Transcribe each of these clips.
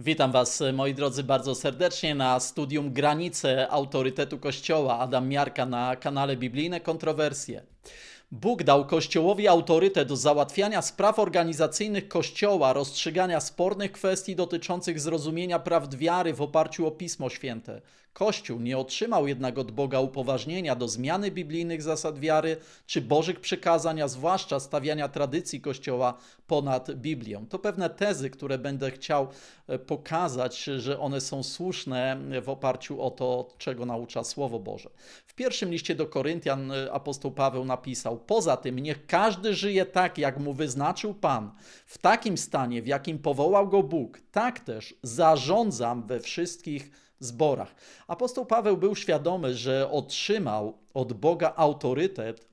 Witam Was, moi drodzy, bardzo serdecznie na studium Granice Autorytetu Kościoła. Adam Miarka na kanale Biblijne Kontrowersje. Bóg dał Kościołowi autorytet do załatwiania spraw organizacyjnych Kościoła, rozstrzygania spornych kwestii dotyczących zrozumienia prawd wiary w oparciu o Pismo Święte. Kościół nie otrzymał jednak od Boga upoważnienia do zmiany biblijnych zasad wiary czy Bożych przykazań, a zwłaszcza stawiania tradycji Kościoła ponad Biblią. To pewne tezy, które będę chciał e, pokazać, że one są słuszne w oparciu o to, czego naucza Słowo Boże. W pierwszym liście do Koryntian e, apostoł Paweł napisał: Poza tym, niech każdy żyje tak, jak mu wyznaczył Pan, w takim stanie, w jakim powołał go Bóg. Tak też zarządzam we wszystkich zborach. Apostoł Paweł był świadomy, że otrzymał od Boga autorytet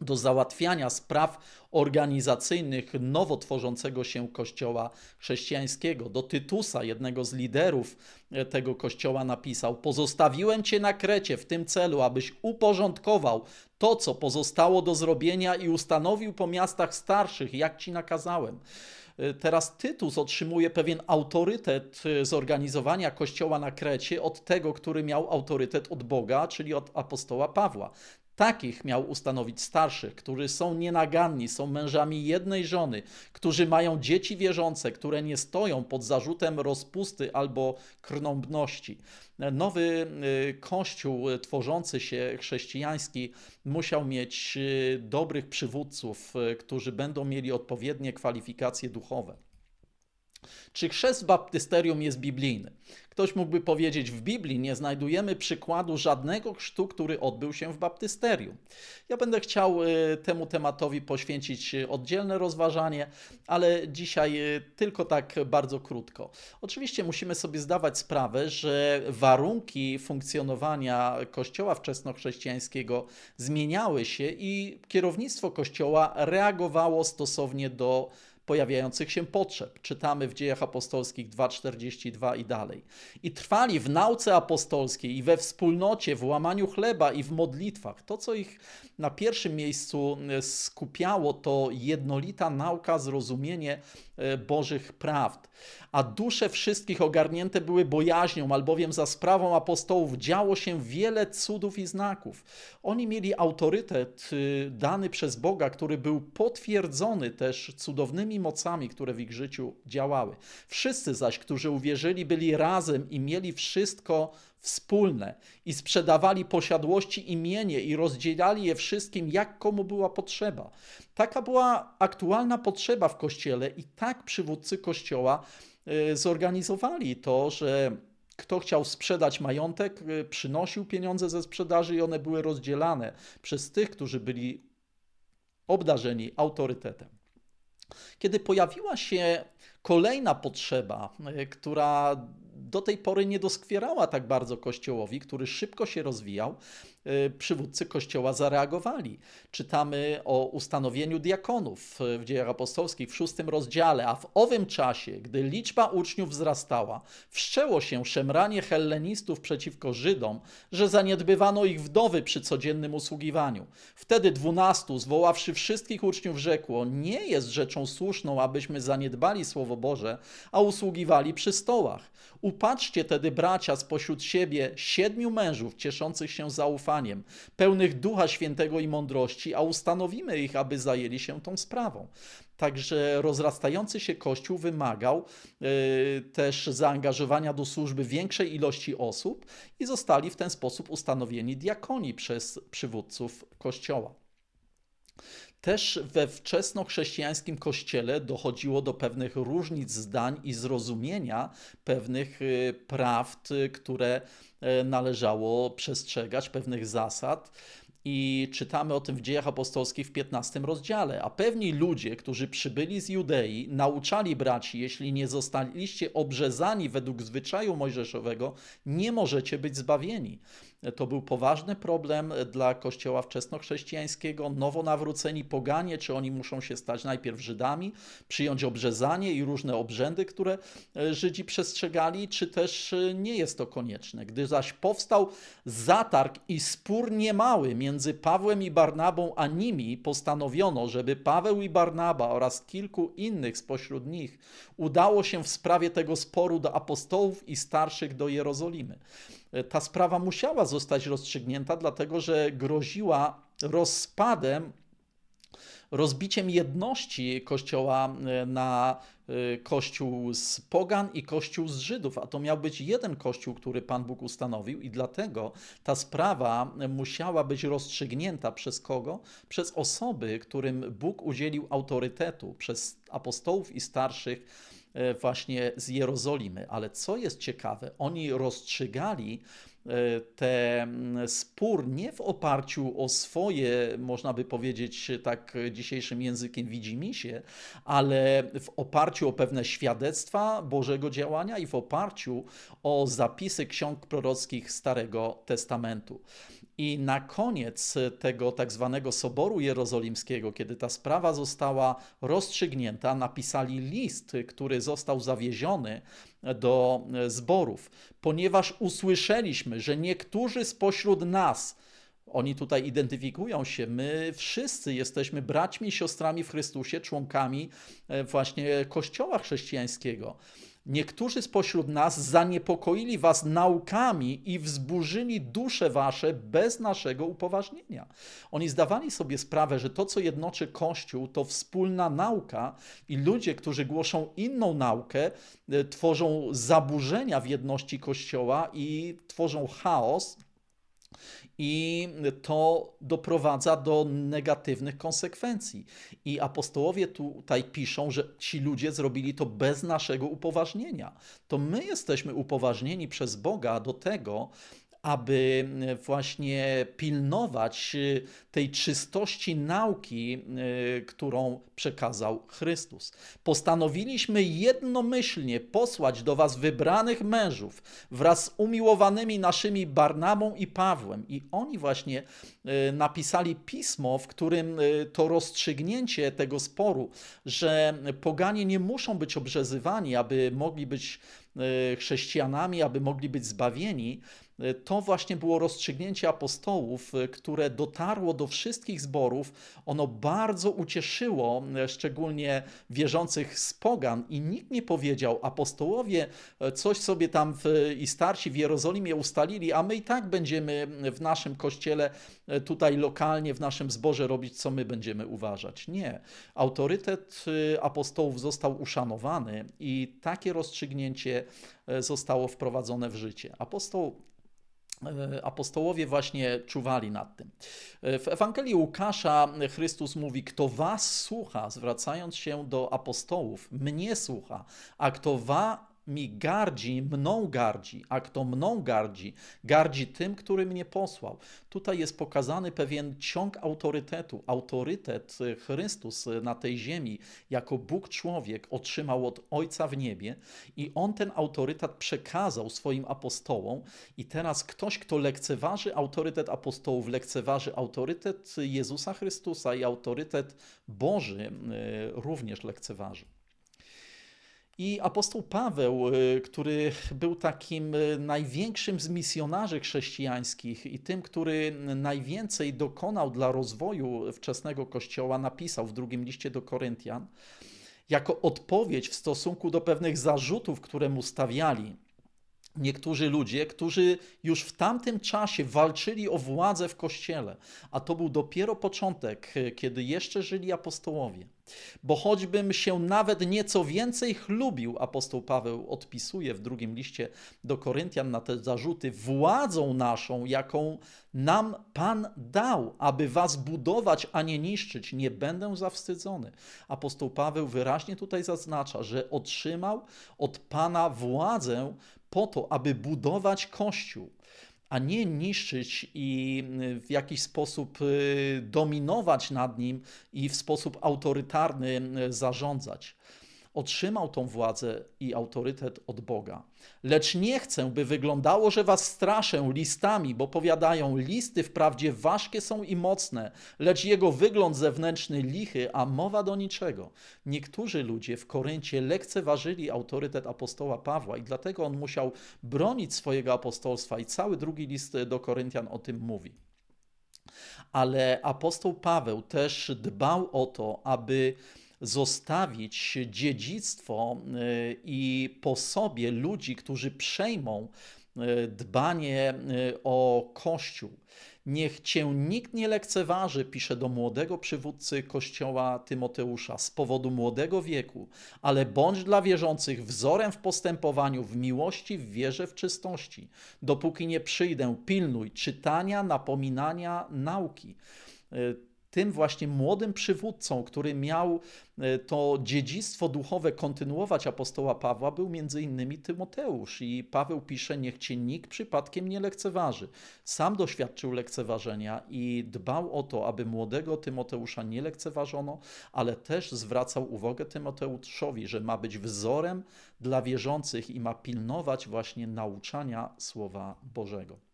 do załatwiania spraw organizacyjnych nowo tworzącego się kościoła chrześcijańskiego. Do Tytusa, jednego z liderów e, tego kościoła, napisał: Pozostawiłem cię na Krecie w tym celu, abyś uporządkował to, co pozostało do zrobienia i ustanowił po miastach starszych, jak ci nakazałem. E, Teraz Tytus otrzymuje pewien autorytet e, zorganizowania kościoła na Krecie od tego, który miał autorytet od Boga, czyli od apostoła Pawła. Takich miał ustanowić starszych, którzy są nienaganni, są mężami jednej żony, którzy mają dzieci wierzące, które nie stoją pod zarzutem rozpusty albo krnąbności. Nowy y, kościół y, tworzący się chrześcijański musiał mieć y, dobrych przywódców, którzy będą mieli odpowiednie kwalifikacje duchowe. Czy chrzest w baptysterium jest biblijny? Ktoś mógłby powiedzieć, w Biblii nie znajdujemy przykładu żadnego chrztu, który odbył się w baptysterium. Ja będę chciał y, temu tematowi poświęcić y, oddzielne rozważanie, ale dzisiaj y, tylko tak bardzo krótko. Oczywiście musimy sobie zdawać sprawę, że warunki funkcjonowania Kościoła wczesnochrześcijańskiego zmieniały się i kierownictwo Kościoła reagowało stosownie do pojawiających się potrzeb. Czytamy w dziejach apostolskich 2,42 i dalej. I trwali w nauce apostolskiej i we wspólnocie, w łamaniu chleba i w modlitwach. To, co ich na pierwszym miejscu e, skupiało, to jednolita nauka, zrozumienie e, Bożych prawd. A dusze wszystkich ogarnięte były bojaźnią, albowiem za sprawą apostołów działo się wiele cudów i znaków. Oni mieli autorytet y, dany przez Boga, który był potwierdzony też cudownymi mocami, które w ich życiu działały. Wszyscy zaś, którzy uwierzyli, byli razem i mieli wszystko wspólne i sprzedawali posiadłości imienie i rozdzielali je wszystkim, jak komu była potrzeba. Taka była aktualna potrzeba w kościele i tak przywódcy kościoła y, zorganizowali to, że kto chciał sprzedać majątek, y, przynosił pieniądze ze sprzedaży i one były rozdzielane przez tych, którzy byli obdarzeni autorytetem. Kiedy pojawiła się kolejna potrzeba, y, która do tej pory nie doskwierała tak bardzo Kościołowi, który szybko się rozwijał, przywódcy Kościoła zareagowali. Czytamy o ustanowieniu diakonów y, w dziejach apostolskich w szóstym rozdziale, a w owym czasie, gdy liczba uczniów wzrastała, wszczęło się szemranie hellenistów przeciwko Żydom, że zaniedbywano ich wdowy przy codziennym usługiwaniu. Wtedy dwunastu, zwoławszy wszystkich uczniów, rzekło: Nie jest rzeczą słuszną, abyśmy zaniedbali Słowo Boże, a usługiwali przy stołach. Upatrzcie tedy, bracia, spośród siebie siedmiu mężów cieszących się zaufaniem, pełnych Ducha Świętego i mądrości, a ustanowimy ich, aby zajęli się tą sprawą. Także rozrastający się Kościół wymagał y, też zaangażowania do służby większej ilości osób i zostali w ten sposób ustanowieni diakoni przez przywódców Kościoła. Też we wczesnochrześcijańskim kościele dochodziło do pewnych różnic zdań i zrozumienia pewnych y, prawd, y, które e, należało przestrzegać, pewnych zasad. I czytamy o tym w dziejach apostolskich w 15 rozdziale. A pewni ludzie, którzy przybyli z Judei, nauczali braci, jeśli nie zostaliście obrzezani według zwyczaju mojżeszowego, nie możecie być zbawieni. To był poważny problem dla kościoła wczesnochrześcijańskiego. Nowonawróceni poganie, czy oni muszą się stać najpierw Żydami, przyjąć obrzezanie i różne obrzędy, które e, Żydzi przestrzegali, czy też e, nie jest to konieczne. Gdy zaś powstał zatarg i spór niemały między Pawłem i Barnabą, a nimi postanowiono, żeby Paweł i Barnaba oraz kilku innych spośród nich udało się w sprawie tego sporu do apostołów i starszych do Jerozolimy. E, ta sprawa musiała zostać rozstrzygnięta, dlatego że groziła rozpadem rozbiciem jedności Kościoła e, na e, Kościół z Pogan i Kościół z Żydów, a to miał być jeden Kościół, który Pan Bóg ustanowił, i dlatego ta sprawa musiała być rozstrzygnięta przez kogo? Przez osoby, którym Bóg udzielił autorytetu, przez apostołów i starszych właśnie z Jerozolimy. Ale co jest ciekawe, oni rozstrzygali E, ten spór nie w oparciu o swoje, można by powiedzieć tak dzisiejszym językiem widzimisię, ale w oparciu o pewne świadectwa Bożego działania i w oparciu o zapisy ksiąg prorockich Starego Testamentu. I na koniec tego tak zwanego Soboru Jerozolimskiego, kiedy ta sprawa została rozstrzygnięta, napisali list, który został zawieziony do zborów, ponieważ usłyszeliśmy, że niektórzy spośród nas, oni tutaj identyfikują się. My wszyscy jesteśmy braćmi i siostrami w Chrystusie, członkami e, właśnie Kościoła chrześcijańskiego. Niektórzy spośród nas zaniepokoili was naukami i wzburzyli dusze wasze bez naszego upoważnienia. Oni zdawali sobie sprawę, że to, co jednoczy Kościół, to wspólna nauka, i ludzie, którzy głoszą inną naukę, e, tworzą zaburzenia w jedności Kościoła i tworzą chaos i to doprowadza do negatywnych konsekwencji. I apostołowie tutaj piszą, że ci ludzie zrobili to bez naszego upoważnienia. To my jesteśmy upoważnieni przez Boga do tego, aby właśnie pilnować y, tej czystości nauki, y, którą przekazał Chrystus. Postanowiliśmy jednomyślnie posłać do Was wybranych mężów wraz z umiłowanymi naszymi Barnabą i Pawłem. I oni właśnie napisali pismo, w którym to rozstrzygnięcie tego sporu, że poganie nie muszą być obrzezywani, aby mogli być chrześcijanami, aby mogli być zbawieni, to właśnie było rozstrzygnięcie apostołów, e, które dotarło do wszystkich zborów. Ono bardzo ucieszyło e, szczególnie wierzących z pogan i nikt nie powiedział, apostołowie e, coś sobie tam w, i starsi w Jerozolimie ustalili, a my i tak będziemy w naszym kościele tutaj lokalnie, w naszym zborze robić, co my będziemy uważać. Nie. Autorytet apostołów został uszanowany i takie rozstrzygnięcie zostało wprowadzone w życie. Apostoł E, apostołowie właśnie czuwali nad tym. E, w Ewangelii Łukasza Chrystus mówi: Kto was słucha, zwracając się do apostołów, mnie słucha, a kto wa, mi gardzi, mną gardzi, a kto mną gardzi, gardzi tym, który mnie posłał. Tutaj jest pokazany pewien ciąg autorytetu. Autorytet Chrystus na tej ziemi, jako Bóg człowiek, otrzymał od Ojca w niebie i on ten autorytet przekazał swoim apostołom. I teraz ktoś, kto lekceważy autorytet apostołów, lekceważy autorytet Jezusa Chrystusa i autorytet Boży e, również lekceważy. I apostoł Paweł, y, który był takim y, największym z misjonarzy chrześcijańskich i tym, który najwięcej dokonał dla rozwoju wczesnego kościoła, napisał w drugim liście do Koryntian, jako odpowiedź w stosunku do pewnych zarzutów, które mu stawiali niektórzy ludzie, którzy już w tamtym czasie walczyli o władzę w kościele, a to był dopiero początek, kiedy jeszcze żyli apostołowie. Bo choćbym się nawet nieco więcej chlubił, apostoł Paweł odpisuje w drugim liście do Koryntian na te zarzuty, władzą naszą, jaką nam Pan dał, aby was budować, a nie niszczyć, nie będę zawstydzony. Apostoł Paweł wyraźnie tutaj zaznacza, że otrzymał od Pana władzę po to, aby budować Kościół, a nie niszczyć i w jakiś sposób y, dominować nad nim i w sposób autorytarny y, zarządzać. Otrzymał tą władzę i autorytet od Boga. Lecz nie chcę, by wyglądało, że was straszę listami, bo powiadają, listy wprawdzie ważkie są i mocne, lecz jego wygląd zewnętrzny lichy, a mowa do niczego. Niektórzy ludzie w Koryncie lekceważyli autorytet apostoła Pawła i dlatego on musiał bronić swojego apostolstwa i cały drugi list do Koryntian o tym mówi. Ale apostoł Paweł też dbał o to, aby zostawić dziedzictwo y, i po sobie ludzi, którzy przejmą y, dbanie y, o Kościół. Niech cię nikt nie lekceważy, pisze do młodego przywódcy kościoła Tymoteusza, z powodu młodego wieku, ale bądź dla wierzących wzorem w postępowaniu, w miłości, w wierze, w czystości. Dopóki nie przyjdę, pilnuj czytania, napominania, nauki tym właśnie młodym przywódcą, który miał e, to dziedzictwo duchowe kontynuować apostoła Pawła, był między innymi Tymoteusz. I Paweł pisze: Niech cię nikt przypadkiem nie lekceważy. Sam doświadczył lekceważenia i dbał o to, aby młodego Tymoteusza nie lekceważono, ale też zwracał uwagę Tymoteuszowi, że ma być wzorem dla wierzących i ma pilnować właśnie nauczania Słowa Bożego.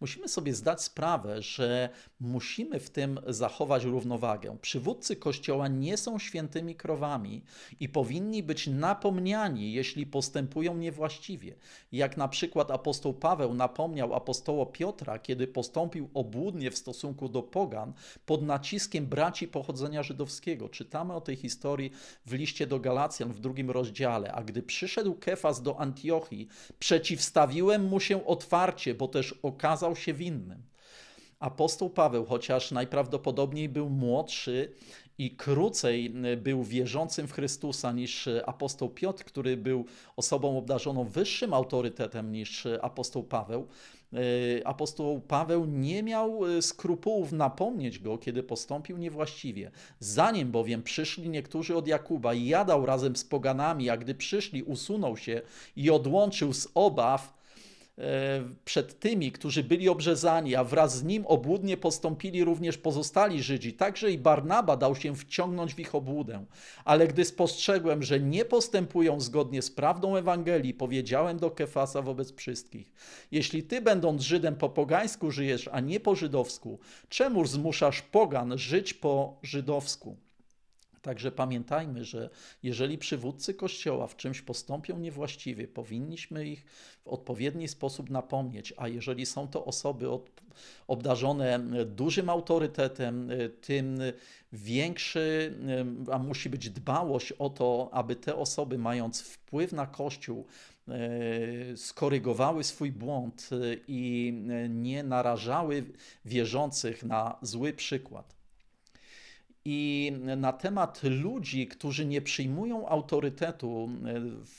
Musimy sobie zdać sprawę, że musimy w tym zachować równowagę. Przywódcy Kościoła nie są świętymi krowami i powinni być napomniani, jeśli postępują niewłaściwie. Jak na przykład apostoł Paweł napomniał apostoła Piotra, kiedy postąpił obłudnie w stosunku do pogan pod naciskiem braci pochodzenia żydowskiego. Czytamy o tej historii w liście do Galacjan w drugim rozdziale. A gdy przyszedł Kefas do Antiochii, przeciwstawiłem mu się otwarcie, bo też okazał się winnym. Apostoł Paweł, chociaż najprawdopodobniej był młodszy i krócej był wierzącym w Chrystusa niż apostoł Piotr, który był osobą obdarzoną wyższym autorytetem niż apostoł Paweł, e, apostoł Paweł nie miał e, skrupułów napomnieć go, kiedy postąpił niewłaściwie. Zanim bowiem przyszli niektórzy od Jakuba i jadał razem z poganami, a gdy przyszli, usunął się i odłączył z obaw, przed tymi, którzy byli obrzezani, a wraz z nim obłudnie postąpili również pozostali Żydzi. Także i Barnaba dał się wciągnąć w ich obłudę. Ale gdy spostrzegłem, że nie postępują zgodnie z prawdą Ewangelii, powiedziałem do Kefasa wobec wszystkich: Jeśli ty, będąc Żydem, po pogańsku żyjesz, a nie po żydowsku, czemu zmuszasz pogan żyć po żydowsku? Także pamiętajmy, że jeżeli przywódcy Kościoła w czymś postąpią niewłaściwie, powinniśmy ich w odpowiedni sposób napomnieć, a jeżeli są to osoby od, obdarzone dużym autorytetem, tym większy, a musi być dbałość o to, aby te osoby, mając wpływ na Kościół, skorygowały swój błąd i nie narażały wierzących na zły przykład. I na temat ludzi, którzy nie przyjmują autorytetu,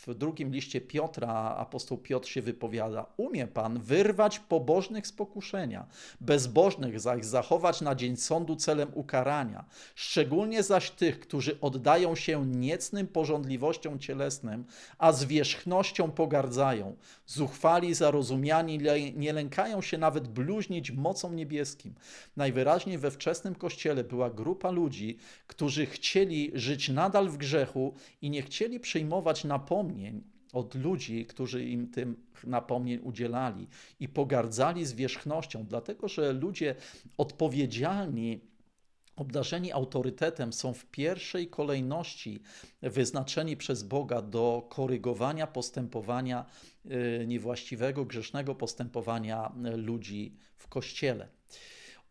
w drugim liście Piotra apostoł Piotr się wypowiada: Umie Pan wyrwać pobożnych z pokuszenia, bezbożnych zaś zachować na dzień sądu celem ukarania, szczególnie zaś tych, którzy oddają się niecnym porządliwościom cielesnym, a zwierzchnością pogardzają, zuchwali, zarozumiani, nie lękają się nawet bluźnić mocą niebieskim. Najwyraźniej we wczesnym kościele była grupa ludzi, ludzi, którzy chcieli żyć nadal w grzechu i nie chcieli przyjmować napomnień od ludzi, którzy im tym napomnień udzielali i pogardzali zwierzchnością, dlatego że ludzie odpowiedzialni obdarzeni autorytetem są w pierwszej kolejności wyznaczeni przez Boga do korygowania postępowania y, niewłaściwego, grzesznego postępowania ludzi w kościele.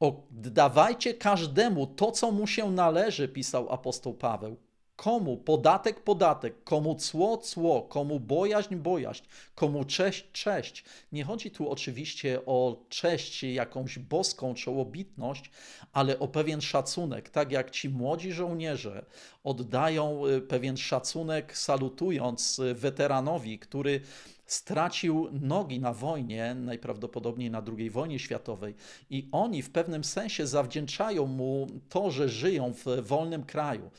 Oddawajcie każdemu to, co mu się należy, pisał apostoł Paweł. Komu podatek, podatek, komu cło, cło, komu bojaźń, bojaźń, komu cześć, cześć. Nie chodzi tu oczywiście o cześć, jakąś boską czołobitność, ale o pewien szacunek. Tak jak ci młodzi żołnierze oddają y, pewien szacunek, salutując y, weteranowi, który stracił nogi na wojnie, najprawdopodobniej na II wojnie światowej, i oni w pewnym sensie zawdzięczają mu to, że żyją w wolnym kraju.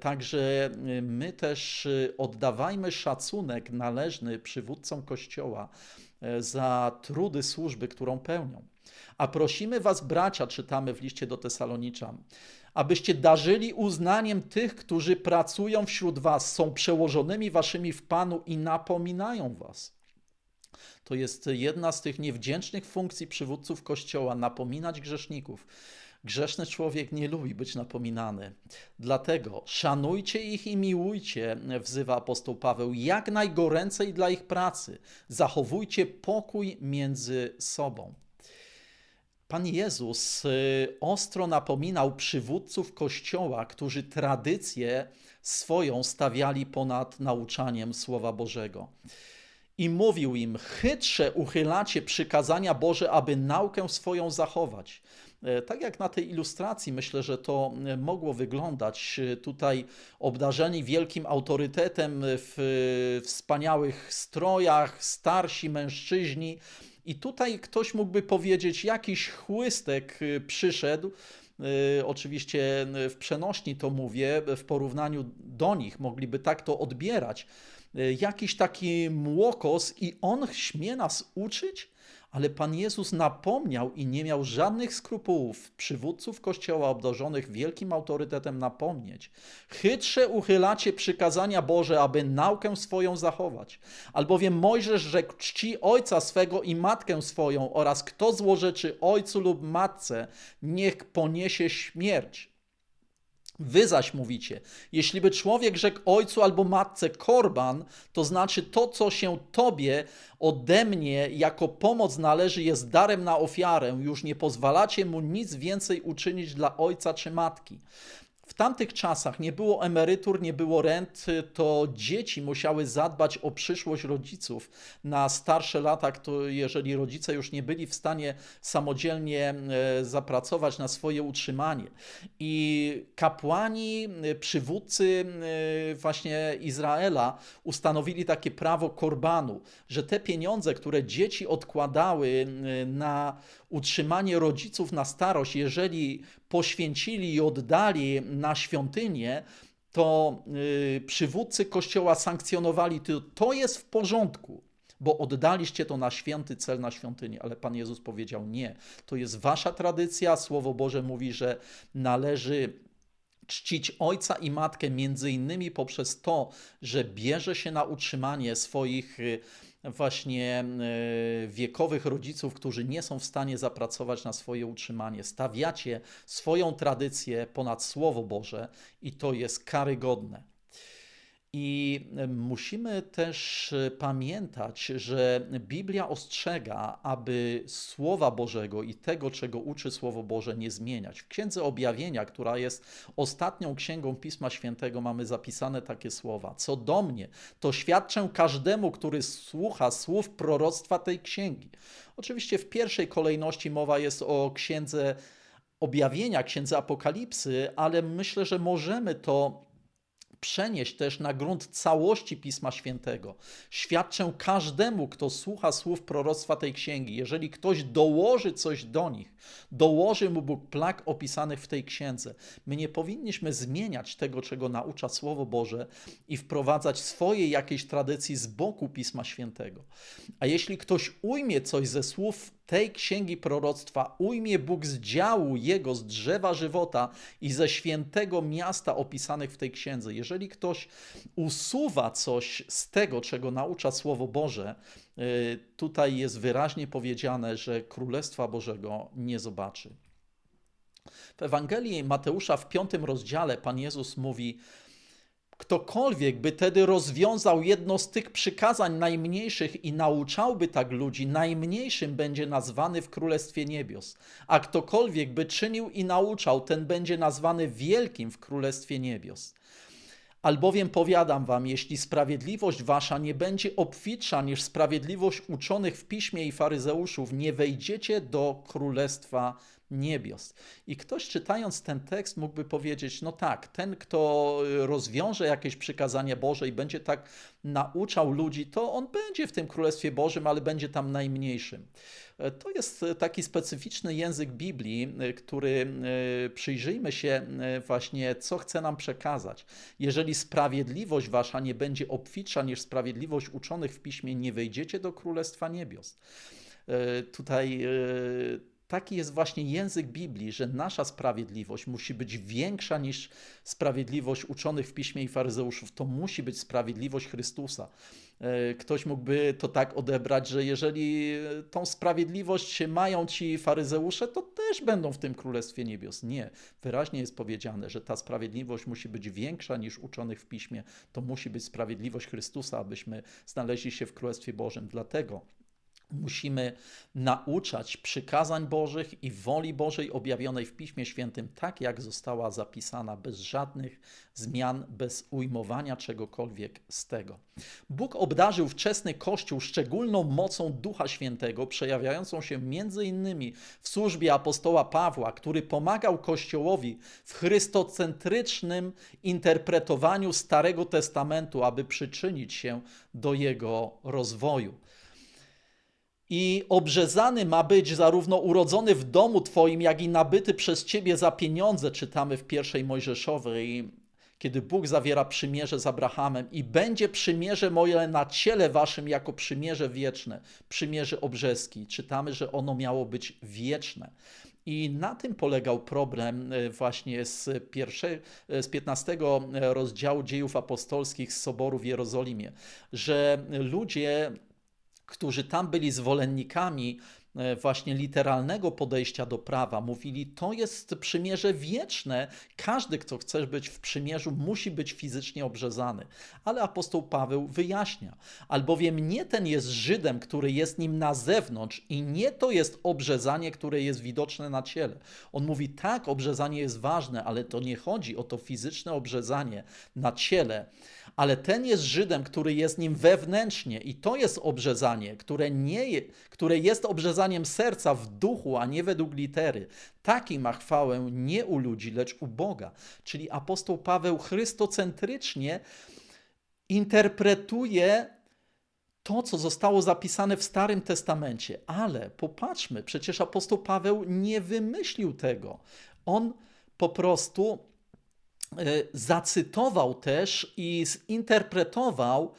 Także y, my też y, oddawajmy szacunek należny przywódcom Kościoła y, za trudy służby, którą pełnią. A prosimy Was, bracia, czytamy w liście do Tesaloniczan, abyście darzyli uznaniem tych, którzy pracują wśród was, są przełożonymi waszymi w Panu i napominają was. To jest jedna z tych niewdzięcznych funkcji przywódców Kościoła napominać grzeszników. Grzeszny człowiek nie lubi być napominany. Dlatego szanujcie ich i miłujcie, wzywa apostoł Paweł, jak najgoręcej dla ich pracy. Zachowujcie pokój między sobą. Pan Jezus y, ostro napominał przywódców Kościoła, którzy tradycję swoją stawiali ponad nauczaniem Słowa Bożego. I mówił im: Chytrze uchylacie przykazania Boże, aby naukę swoją zachować. E, tak jak na tej ilustracji, myślę, że to e, mogło wyglądać. E, tutaj obdarzeni wielkim autorytetem w wspaniałych strojach, starsi mężczyźni. I tutaj ktoś mógłby powiedzieć, jakiś chłystek przyszedł. Oczywiście w przenośni to mówię, w porównaniu do nich mogliby tak to odbierać. Jakiś taki młokos, i on śmie nas uczyć? Ale Pan Jezus napomniał i nie miał żadnych skrupułów przywódców Kościoła obdarzonych wielkim autorytetem napomnieć. Chytrze uchylacie przykazania Boże, aby naukę swoją zachować. Albowiem Mojżesz rzekł, czci ojca swego i matkę swoją oraz kto złorzeczy ojcu lub matce, niech poniesie śmierć. Wy zaś mówicie, jeśli by człowiek rzekł ojcu albo matce korban, to znaczy to, co się tobie ode mnie jako pomoc należy, jest darem na ofiarę, już nie pozwalacie mu nic więcej uczynić dla ojca czy matki. W tamtych czasach nie było emerytur, nie było rent, to dzieci musiały zadbać o przyszłość rodziców na starsze lata, jeżeli rodzice już nie byli w stanie samodzielnie e, zapracować na swoje utrzymanie. I kapłani, e, przywódcy e, właśnie Izraela ustanowili takie prawo korbanu, że te pieniądze, które dzieci odkładały na utrzymanie rodziców na starość, jeżeli poświęcili i oddali na świątynię, to yy, przywódcy kościoła sankcjonowali to, to jest w porządku, bo oddaliście to na święty cel, na świątynię. Ale Pan Jezus powiedział nie. To jest wasza tradycja. Słowo Boże mówi, że należy czcić ojca i matkę między innymi poprzez to, że bierze się na utrzymanie swoich y, właśnie e, wiekowych rodziców, którzy nie są w stanie zapracować na swoje utrzymanie. Stawiacie swoją tradycję ponad Słowo Boże i to jest karygodne. I musimy też e, pamiętać, że Biblia ostrzega, aby Słowa Bożego i tego, czego uczy Słowo Boże, nie zmieniać. W Księdze Objawienia, która jest ostatnią księgą Pisma Świętego, mamy zapisane takie słowa. Co do mnie, to świadczę każdemu, który słucha słów proroctwa tej księgi. Oczywiście w pierwszej kolejności mowa jest o księdze objawienia, księdze apokalipsy, ale myślę, że możemy to przenieść też na grunt całości Pisma Świętego. Świadczę każdemu, kto słucha słów proroctwa tej księgi. Jeżeli ktoś dołoży coś do nich, dołoży mu Bóg plag opisanych w tej księdze. My nie powinniśmy zmieniać tego, czego naucza Słowo Boże i wprowadzać swojej jakiejś tradycji z boku Pisma Świętego. A jeśli ktoś ujmie coś ze słów tej księgi proroctwa ujmie Bóg z działu Jego, z drzewa żywota i ze świętego miasta opisanych w tej księdze. Jeżeli ktoś usuwa coś z tego, czego naucza Słowo Boże, y, tutaj jest wyraźnie powiedziane, że Królestwa Bożego nie zobaczy. W Ewangelii Mateusza w piątym rozdziale Pan Jezus mówi, Ktokolwiek by tedy rozwiązał jedno z tych przykazań najmniejszych i nauczałby tak ludzi, najmniejszym będzie nazwany w Królestwie Niebios. A ktokolwiek by czynił i nauczał, ten będzie nazwany wielkim w Królestwie Niebios. Albowiem powiadam wam, jeśli sprawiedliwość wasza nie będzie obfitsza niż sprawiedliwość uczonych w piśmie i faryzeuszów, nie wejdziecie do Królestwa niebios. I ktoś czytając ten tekst mógłby powiedzieć, no tak, ten, kto rozwiąże jakieś przykazanie Boże i będzie tak nauczał ludzi, to on będzie w tym Królestwie Bożym, ale będzie tam najmniejszym. To jest taki specyficzny język Biblii, który e, przyjrzyjmy się e, właśnie, co chce nam przekazać. Jeżeli sprawiedliwość wasza nie będzie obfitsza niż sprawiedliwość uczonych w piśmie, nie wejdziecie do Królestwa Niebios. E, tutaj taki jest właśnie język Biblii, że nasza sprawiedliwość musi być większa niż sprawiedliwość uczonych w piśmie i faryzeuszów. To musi być sprawiedliwość Chrystusa. E, ktoś mógłby to tak odebrać, że jeżeli tą sprawiedliwość mają ci faryzeusze, to też będą w tym Królestwie Niebios. Nie. Wyraźnie jest powiedziane, że ta sprawiedliwość musi być większa niż uczonych w piśmie. To musi być sprawiedliwość Chrystusa, abyśmy znaleźli się w Królestwie Bożym. Dlatego Musimy nauczać przykazań Bożych i woli Bożej objawionej w Piśmie Świętym, tak jak została zapisana, bez żadnych zmian, bez ujmowania czegokolwiek z tego. Bóg obdarzył wczesny Kościół szczególną mocą Ducha Świętego, przejawiającą się innymi w służbie apostoła Pawła, który pomagał Kościołowi w chrystocentrycznym interpretowaniu Starego Testamentu, aby przyczynić się do jego rozwoju. I obrzezany ma być zarówno urodzony w domu Twoim, jak i nabyty przez Ciebie za pieniądze, czytamy w pierwszej Mojżeszowej, kiedy Bóg zawiera przymierze z Abrahamem i będzie przymierze moje na ciele Waszym jako przymierze wieczne, przymierze obrzeski. Czytamy, że ono miało być wieczne. I na tym polegał problem e, właśnie z, pierwsze, e, z 15 rozdziału dziejów apostolskich z Soboru w Jerozolimie, że ludzie którzy tam byli zwolennikami e, właśnie literalnego podejścia do prawa, mówili, to jest przymierze wieczne. Każdy, kto chce być w przymierzu, musi być fizycznie obrzezany. Ale apostoł Paweł wyjaśnia, albowiem nie ten jest Żydem, który jest nim na zewnątrz i nie to jest obrzezanie, które jest widoczne na ciele. On mówi, tak, obrzezanie jest ważne, ale to nie chodzi o to fizyczne obrzezanie na ciele, ale ten jest Żydem, który jest nim wewnętrznie i to jest obrzezanie, które, nie, które jest obrzezaniem serca w duchu, a nie według litery. Taki ma chwałę nie u ludzi, lecz u Boga. Czyli apostoł Paweł chrystocentrycznie interpretuje to, co zostało zapisane w Starym Testamencie. Ale popatrzmy, przecież apostoł Paweł nie wymyślił tego. On po prostu zacytował też i zinterpretował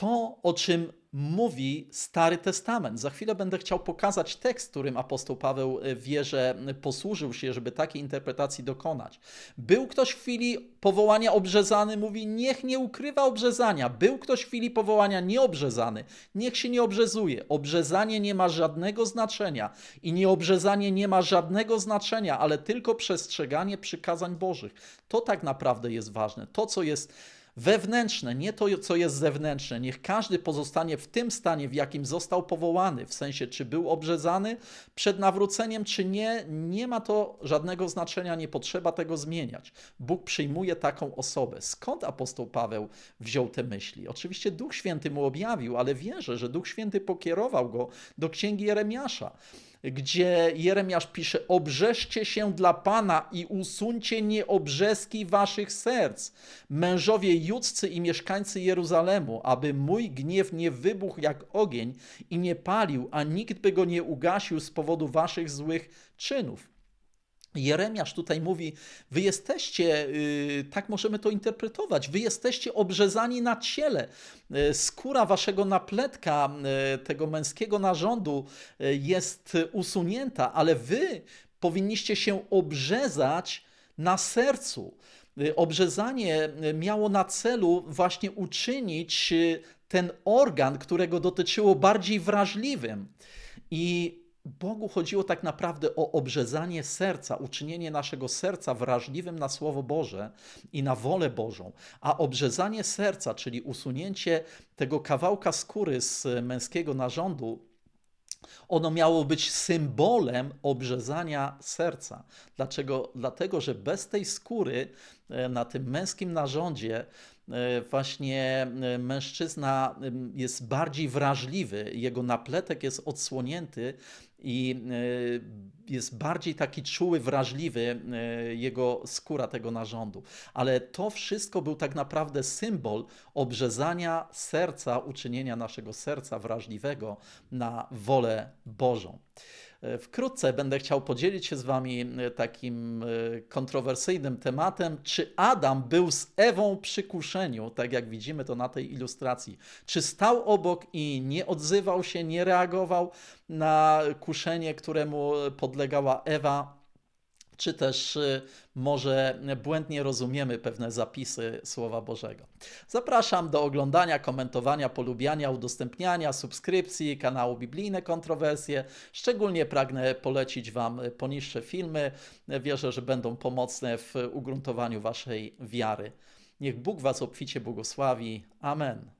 to, o czym mówi Stary Testament. Za chwilę będę chciał pokazać tekst, którym apostoł Paweł e, wie, że posłużył się, żeby takiej interpretacji dokonać. Był ktoś w chwili powołania obrzezany, mówi, niech nie ukrywa obrzezania. Był ktoś w chwili powołania nieobrzezany, niech się nie obrzezuje. Obrzezanie nie ma żadnego znaczenia i nieobrzezanie nie ma żadnego znaczenia, ale tylko przestrzeganie przykazań Bożych. To tak naprawdę jest ważne. To, co jest wewnętrzne, nie to, co jest zewnętrzne. Niech każdy pozostanie w tym stanie, w jakim został powołany, w sensie, czy był obrzezany przed nawróceniem, czy nie, nie ma to żadnego znaczenia, nie potrzeba tego zmieniać. Bóg przyjmuje taką osobę. Skąd apostoł Paweł wziął te myśli? Oczywiście Duch Święty mu objawił, ale wierzę, że Duch Święty pokierował go do księgi Jeremiasza gdzie Jeremiasz pisze: Obrzeżcie się dla Pana i usuńcie nieobrzeski waszych serc, mężowie judzcy i mieszkańcy Jeruzalemu, aby mój gniew nie wybuchł jak ogień i nie palił, a nikt by go nie ugasił z powodu waszych złych czynów. Jeremiasz tutaj mówi: Wy jesteście, yy, tak możemy to interpretować, wy jesteście obrzezani na ciele. Yy, skóra waszego napletka, yy, tego męskiego narządu jest usunięta, ale wy powinniście się obrzezać na sercu. Obrzezanie miało na celu właśnie uczynić ten organ, którego dotyczyło, bardziej wrażliwym. I Bogu chodziło tak naprawdę o obrzezanie serca, uczynienie naszego serca wrażliwym na Słowo Boże i na wolę Bożą. A obrzezanie serca, czyli usunięcie tego kawałka skóry z męskiego narządu, ono miało być symbolem obrzezania serca. Dlaczego? Dlatego, że bez tej skóry e, na tym męskim narządzie e, właśnie e, mężczyzna jest bardziej wrażliwy, jego napletek jest odsłonięty e, jest bardziej taki czuły, wrażliwy e, jego skóra tego narządu. Ale to wszystko był tak naprawdę symbol obrzezania serca, uczynienia naszego serca wrażliwego na wolę Bożą. E, wkrótce będę chciał podzielić się z Wami takim kontrowersyjnym tematem, czy Adam był z Ewą przy kuszeniu, tak jak widzimy to na tej ilustracji. Czy stał obok i nie odzywał się, nie reagował, na kuszenie, któremu podlegała Ewa czy też y, może błędnie rozumiemy pewne zapisy Słowa Bożego. Zapraszam do oglądania, komentowania, polubiania, udostępniania, subskrypcji kanału Biblijne Kontrowersje. Szczególnie pragnę polecić Wam poniższe filmy. Wierzę, że będą pomocne w ugruntowaniu Waszej wiary. Niech Bóg Was obficie błogosławi. Amen.